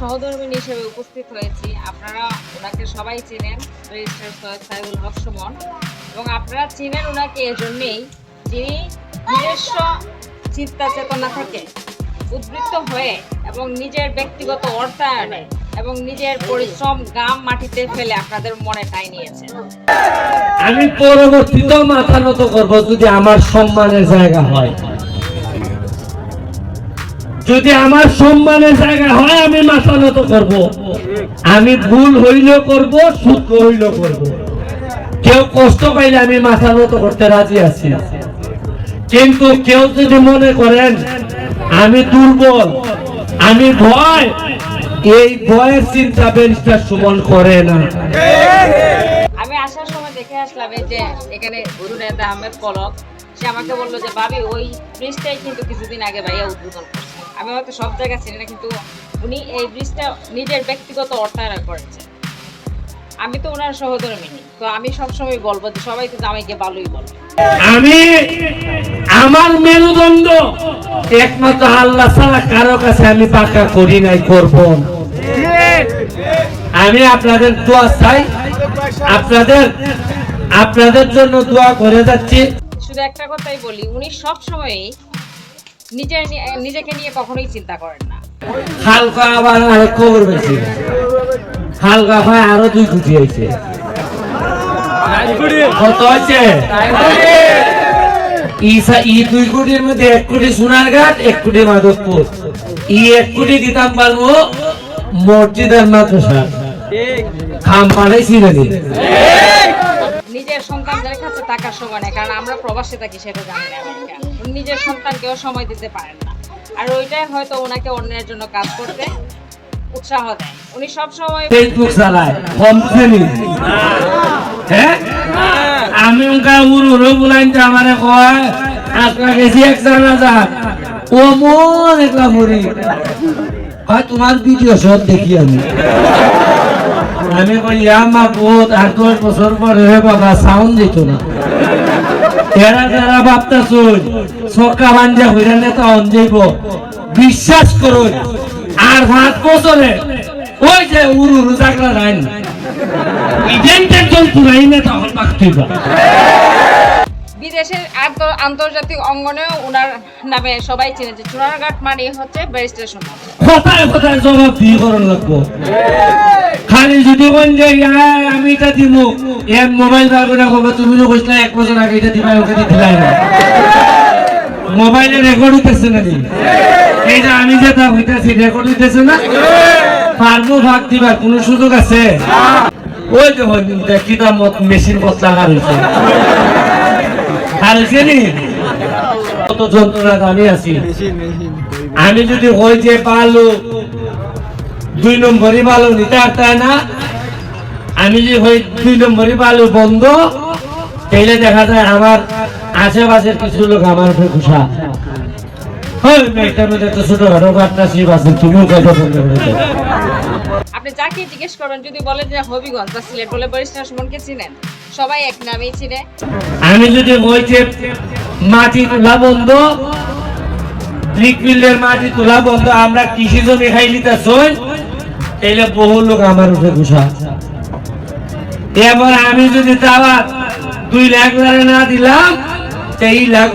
সহধর্মিনী হিসেবে উপস্থিত হয়েছি। আপনারা ওনাকে সবাই চেনেন, রেজিস্টার সৈয়দ সাইদুল হক সুমন। এবং আপনারা চিনেন ওনাকে এজন্যই যিনি নিজস্ব চিন্তা চেতনা থেকে উদ্বৃত্ত হয়ে এবং নিজের ব্যক্তিগত অর্থায়নে এবং নিজের পরিশ্রম গাম মাটিতে ফেলে আপনাদের মনে টাই নিয়েছেন। আমি পরবর্তীতেও মাথা নত করব যদি আমার সম্মানের জায়গা হয়। যদি আমার সম্মানের জায়গা হয়, আমি মাথা নত করব। আমি ভুল হইলেও করব শুদ্ধ হইলেও করব। কেউ কষ্ট পাইলে আমি মাথা নত করতে রাজি আছি। কিন্তু কেউ যদি মনে করেন, আমি দুর্বল, আমি ভয়, এই ভয়ের চিন্তা ব্যারিস্টার সুমন করে না। আমি আসার সময় দেখে আসলাম এই যে এখানে গুরুনেতা আহমেদ পলক। সে আমাকে বলল যে, ভাবি, ওই ব্রিজটাই কিন্তু কিছুদিন আগে ভাইয়া উদ্বোধন করছে। আমি হয়তো সব জায়গায় চিনি না কিন্তু উনি এই ব্রিজটা নিজের ব্যক্তিগত অর্থায়ন করেছে। আমি তো ওনার সহধর্মিনী তো আমি সবসময় বলব যে সবাই তো জামাইকে ভালোই বলবে আমি আমার মেরুদণ্ড একমাত্র আল্লাহ ছাড়া কারও কাছে আমি পাকা করি নাই করব না। আমি আপনাদের দোয়া চাই আপনাদের আপনাদের জন্য দোয়া করে যাচ্ছি। শুধু একটা কথাই বলি উনি সব সময়ই নিজের নি- নিজেকে নিয়ে কখনোই চিন্তা করেন না। হালকা আবার আরেক খবর পেয়েছি হালকা ভাই আরও দুই কোটি হয়েছে। কত হয়েছে? ইসা ই দুই কোটির মধ্যে এক কোটি সোনার ঘাট এক কোটি মাধবপুর। ই এক কোটি দিতাম পারব মসজিদের মাদ্রাসা খাম পাড়াইছি নাকি নিজের সন্তান সন্তানদের কাছে টাকার সময় নেই, কারণ আমরা প্রবাসে থাকি, সেটা জানি না নিজের সন্তানকেও সময় দিতে পারেন না। আর ওইটাই হয়তো ওনাকে অন্যের জন্য কাজ করতে উৎসাহ দেয়। উনি সব সময় ফেসবুক চালায় কম হ্যাঁ? আমি উনকা উড়ু উড়ু বুলাইন যে আমারে কয় আজকা গেছি এক জানা ও মন একলা মরি হয় তোমার ভিডিও সব দেখি আমি। আমি কই আমা বহুত আট দশ বছর পরে বাবা সাউন্ড দিত না এরা যারা ভাবতেছ সরকার বাঞ্জা হইরা নেতা অন যাইব বিশ্বাস করুন আর পাঁচ বছরে ওই যে উরু জাগলা রাইন নেতা হল বিদেশের আন্তর্জাতিক অঙ্গনেও ওনার নামে সবাই চিনে যে চুনারঘাট মানে হচ্ছে ব্যারিস্টার সমাজ কথায় কথায় জবাব দিয়ে করন লাগবো। খালি যদি কোন যে আমি এটা দিব এর মোবাইল বার করে কবে তুমি কইছিলে এক বছর আগে এটা দিবাই ওকে দিলাই না। মোবাইলে রেকর্ড হইতেছে নাকি? এই যে আমি যে তা হইতেছি রেকর্ড হইতেছে না? পারব ভাগ দিবার, কোনো সুযোগ আছে? ওই যে ওই কিতা মত মেশিন পথ লাগা রয়েছে আর নি? কত যন্ত্রণা আমি আছি। আমি যদি হই যে পালো দুই নম্বরই ভালো নিতে পারতাম না? আমি যদি হই দুই নম্বরই ভালো বন্ধ তাইলে দেখা যায় আমার আশেপাশের কিছু লোক আমার উপরে খুশা আপনি যাকে জিজ্ঞেস করবেন যদি বলেন যে হবিগঞ্জ বা সিলেট বলে সুমনকে চিনেন সবাই এক নামেই চিনে। আমি যদি ওই যে মাটি তোলা বন্ধ ব্রিকফিল্ডের মাটি তোলা বন্ধ আমরা কৃষি জমি খাই নিতেছই তাইলে বহু লোক আমার উপরে গুছা এবার আমি যদি তারা দুই লাখ ধরে না দিলাম, তেই লাখ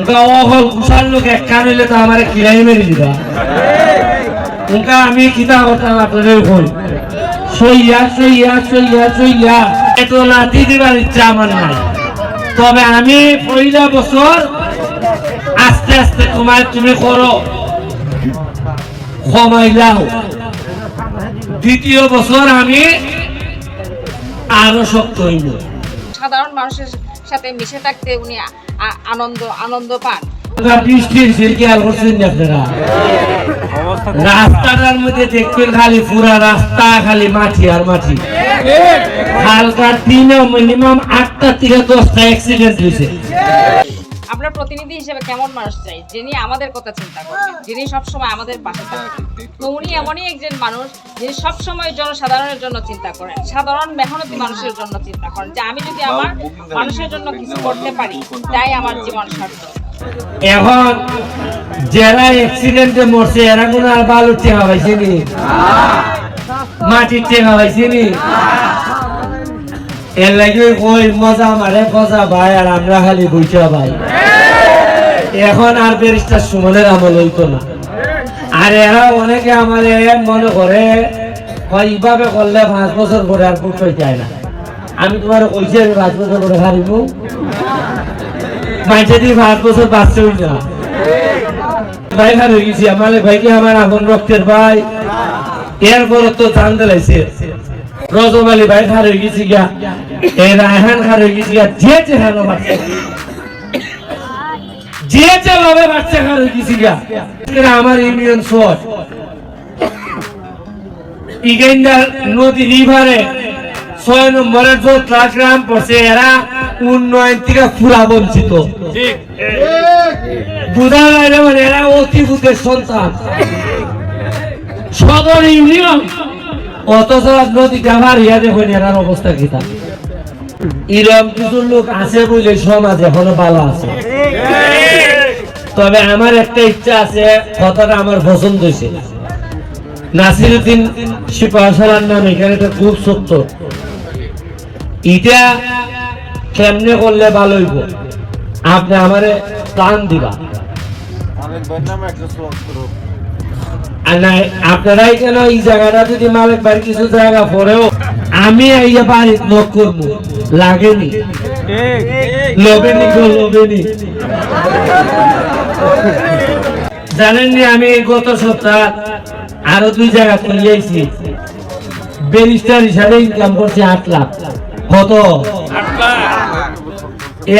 ওটা অহল গুছার লোক এক কান হইলে তো আমার কিরাই মেরে দিবা। ওটা আমি কিতা করতাম আপনাদের কই সইয়া সইয়া সইয়া সইয়া এত লাঠি দিবার ইচ্ছা আমার নাই। তবে আমি পয়লা বছর আস্তে আস্তে তোমার তুমি করো। কমাইলাও দ্বিতীয় বছর আমি আরও শক্ত হইল সাধারণ মানুষের সাথে মিশে থাকতে উনি আনন্দ আনন্দ পান। বৃষ্টির খেয়াল করছেন আপনারা? রাস্তাটার মধ্যে দেখবেন খালি পুরা রাস্তা খালি মাটি আর মাটি। হালকা দিনে মিনিমাম আটটা থেকে দশটা অ্যাক্সিডেন্ট হয়েছে। আমরা প্রতিনিধি হিসেবে কেমন মানুষ চাই? যিনি আমাদের কথা চিন্তা করবেন যিনি সবসময় আমাদের পাশে থাকবেন তো উনি এমনই একজন মানুষ যিনি সবসময় জনসাধারণের জন্য চিন্তা করেন, সাধারণ মেহনতি মানুষের জন্য চিন্তা করেন যে আমি যদি আমার মানুষের জন্য কিছু করতে পারি, তাই আমার জীবন সার্থক। এখন যারা অ্যাক্সিডেন্টে মরছে, এরা কোনো আর বালুর টেকা পাইছে নি? মাটির টেকা নি? এর লাগে ওই মজা মারে, মজা ভাই আর আমরা খালি বুঝা ভাই এখন আর ব্যারিস্টার সুমনের আমল হইতো না। আর এরা অনেকে আমার মনে করে এইভাবে করলে পাঁচ বছর পরে আর বুট চায় না। আমি তোমার কইছি, আমি পাঁচ বছর পরে হারিব। মাইছে দিয়ে পাঁচ বছর বাঁচতে না। ভাই হার গেছি আমার ভাইকে আমার আপন রক্তের ভাই? এরপর তো জান দিলাইছে। রজব আলী ভাই হয়ে গেছি গিয়া। এই রায়হান হয়ে গেছি গিয়া, যে যে বাচ্চা খার আমার ইউনিয়ন নদী রিভারে ছয় নম্বরের গ্রাম পড়ছে এরা উন্নয়ন থেকে পুরা বঞ্চিত। বুধা বাইরে মানে এরা অতি বুধের সন্তান। সদর ইউনিয়ন অথচ দেখুন এরার অবস্থা কি তা? এরকম কিছু লোক আছে বলে সমাজ এখনও ভালো আছে। তবে আমার একটা ইচ্ছা আছে কথাটা আমার পছন্দ হয়েছে। নাসিরুদ্দিন শিপাশালার নাম এখানে তো খুব সত্য। এটা কেমনে করলে ভালো হইব? আপনি আমারে প্লান দিবা। আপনারাই কেন এই জায়গাটা যদি মালিক বাড়ি কিছু জায়গা পরেও আমি এই বাড়ি নক করব লাগেনি। লোভেনি গো লোভেনি। জানেননি আমি গত সপ্তাহ আরও দুই জায়গা খুলিয়েছি ব্যারিস্টার হিসাবে ইনকাম করছি আট লাখ। কত?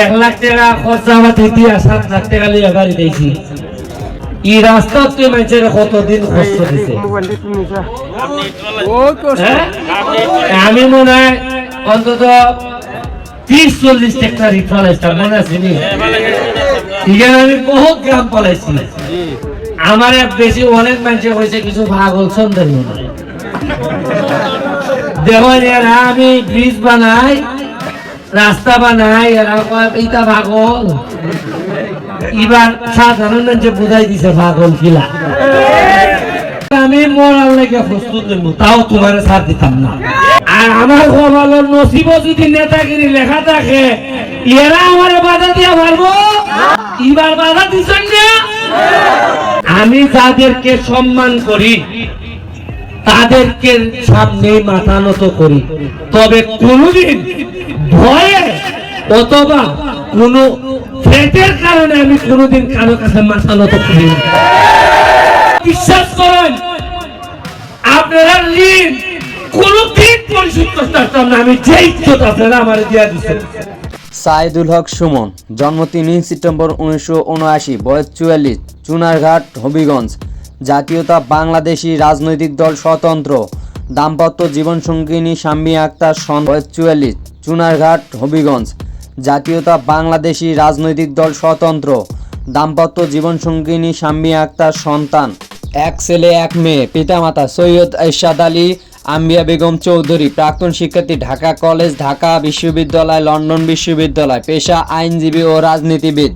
এক লাখ টাকা খরচা আমার দিয়া সাত লাখ টাকা লিয়ে গাড়ি দিয়েছি। এই রাস্তা তুই মানুষের কতদিন কষ্ট দিছে। হ্যাঁ? আমি মনে হয় অন্তত ত্রিশ চল্লিশ রিট ফলাইছিলাম মনে আছে এখানে আমি বহুত গ্রাম আমার বেশি, অনেক মানুষ হয়েছে কিছু এরা, আমি ব্রিজ বানাই, রাস্তা বানাই, এরা এইটা ভাগল এবার সাধারণ যে বুঝাই দিছে ভাগল কিলা? আমি মরার লেগে প্রস্তুত তাও তোমার ছাড় দিতাম না। আর আমার কপালের নসিব যদি নেতাগিরি লেখা থাকে, এরা আমার বাধা দিয়া পারব এবার বাধা দিচ্ছেন আমি যাদেরকে সম্মান করি, তাদেরকে সামনে মাথা নত করি। তবে কোনদিন ভয়ে অথবা কোন ফেটের কারণে আমি কোনোদিন কারও কাছে মাথা নত করি বিশ্বাস করেন, আপনারা ঋণ কোনদিন সাইদুল হক সুমন, জন্ম তিন সেপ্টেম্বর উনিশশো উনআশি, বয়স চুয়াল্লিশ, চুনারঘাট, হবিগঞ্জ। জাতীয়তা বাংলাদেশি রাজনৈতিক দল স্বতন্ত্র। দাম্পত্য জীবনসঙ্গিনী শাম্মী আক্তার সন, বয়স চুয়াল্লিশ, চুনারঘাট, হবিগঞ্জ। জাতীয়তা বাংলাদেশি রাজনৈতিক দল স্বতন্ত্র। দাম্পত্য জীবনসঙ্গিনী শাম্মী আক্তার সন্তান। এক ছেলে, এক মেয়ে, পিতামাতা সৈয়দ এরশাদ আলী আম্বিয়া বেগম চৌধুরী, প্রাক্তন শিক্ষার্থী ঢাকা কলেজ, ঢাকা বিশ্ববিদ্যালয়, লন্ডন বিশ্ববিদ্যালয়, পেশা আইনজীবী ও রাজনীতিবিদ।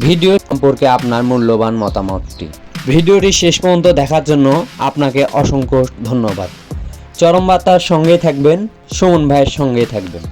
ভিডিও সম্পর্কে আপনার মূল্যবান মতামতটি। ভিডিওটি শেষ পর্যন্ত দেখার জন্য আপনাকে অসংখ্য ধন্যবাদ। চরম বার্তার সঙ্গে থাকবেন, সুমন ভাইয়ের সঙ্গেই থাকবেন।